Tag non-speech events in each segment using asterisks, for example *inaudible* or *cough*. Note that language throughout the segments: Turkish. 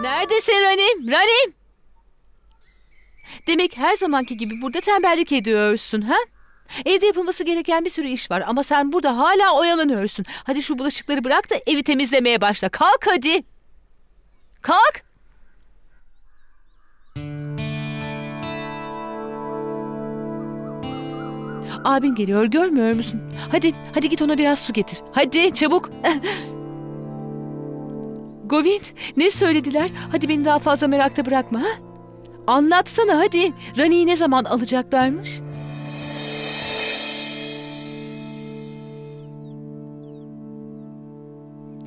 Neredesin Rani? Rani! Demek her zamanki gibi burada tembellik ediyorsun ha? Evde yapılması gereken bir sürü iş var ama sen burada hala oyalanıyorsun. Hadi şu bulaşıkları bırak da evi temizlemeye başla. Kalk hadi. Kalk. Abin geliyor görmüyor musun? Hadi, hadi git ona biraz su getir. Hadi çabuk. *laughs* Govind ne söylediler? Hadi beni daha fazla merakta bırakma ha? Anlatsana hadi. Rani'yi ne zaman alacaklarmış?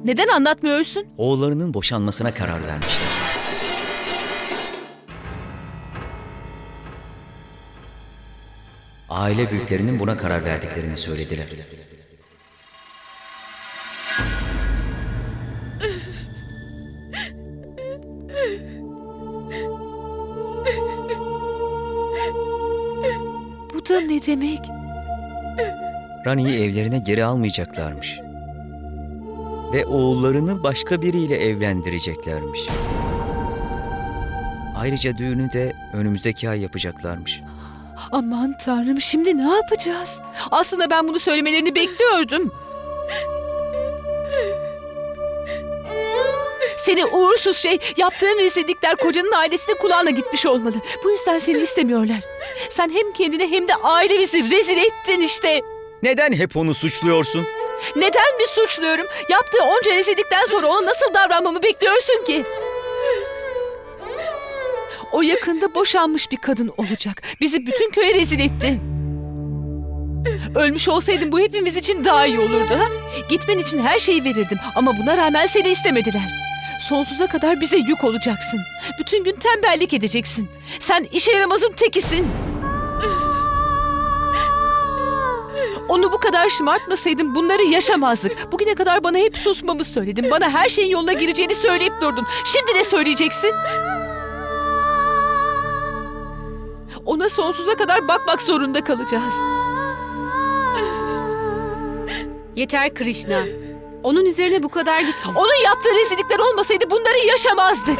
Neden anlatmıyorsun? Oğullarının boşanmasına karar vermişler. Aile büyüklerinin buna karar verdiklerini söylediler. Da ne demek? Rani'yi evlerine geri almayacaklarmış. Ve oğullarını başka biriyle evlendireceklermiş. Ayrıca düğünü de önümüzdeki ay yapacaklarmış. Aman tanrım şimdi ne yapacağız? Aslında ben bunu söylemelerini bekliyordum. Seni uğursuz şey, yaptığın rezillikler kocanın ailesine kulağına gitmiş olmalı. Bu yüzden seni istemiyorlar. Sen hem kendine hem de ailemizi rezil ettin işte. Neden hep onu suçluyorsun? Neden mi suçluyorum? Yaptığı onca rezillikten sonra ona nasıl davranmamı bekliyorsun ki? O yakında boşanmış bir kadın olacak. Bizi bütün köye rezil etti. Ölmüş olsaydın bu hepimiz için daha iyi olurdu. Ha? Gitmen için her şeyi verirdim ama buna rağmen seni istemediler. Sonsuza kadar bize yük olacaksın. Bütün gün tembellik edeceksin. Sen işe yaramazın tekisin. Onu bu kadar şımartmasaydın bunları yaşamazdık. Bugüne kadar bana hep susmamı söyledin. Bana her şeyin yoluna gireceğini söyleyip durdun. Şimdi ne söyleyeceksin? Ona sonsuza kadar bakmak zorunda kalacağız. Yeter Krishna. Onun üzerine bu kadar gitme. Onun yaptığı rezillikler olmasaydı bunları yaşamazdık.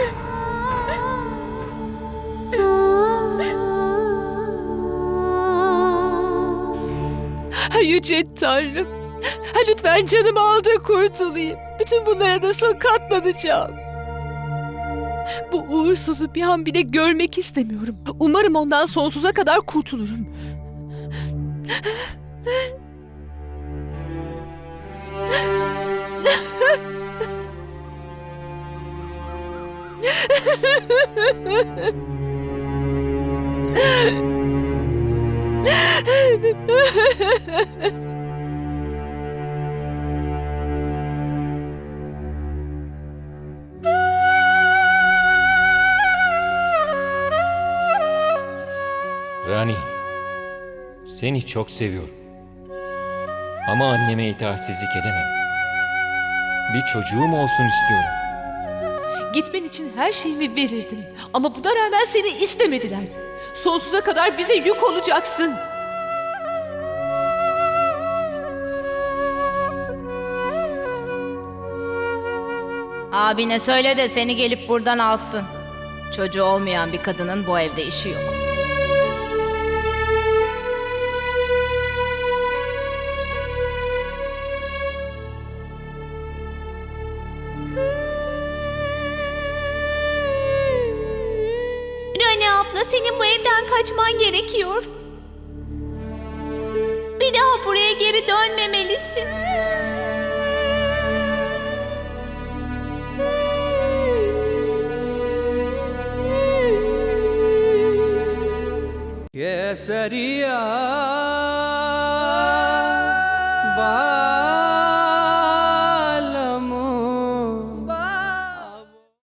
Yüce Tanrım. Lütfen canımı al da kurtulayım. Bütün bunlara nasıl katlanacağım? Bu uğursuzu bir an bile görmek istemiyorum. Umarım ondan sonsuza kadar kurtulurum. Rani, seni çok seviyorum. Ama anneme itaatsizlik edemem. Bir çocuğum olsun istiyorum. Gitmen için her şeyimi verirdim. Ama buna rağmen seni istemediler. Sonsuza kadar bize yük olacaksın. Abine söyle de seni gelip buradan alsın. Çocuğu olmayan bir kadının bu evde işi yok. da senin bu evden kaçman gerekiyor. Bir daha buraya geri dönmemelisin. Yes, yeah.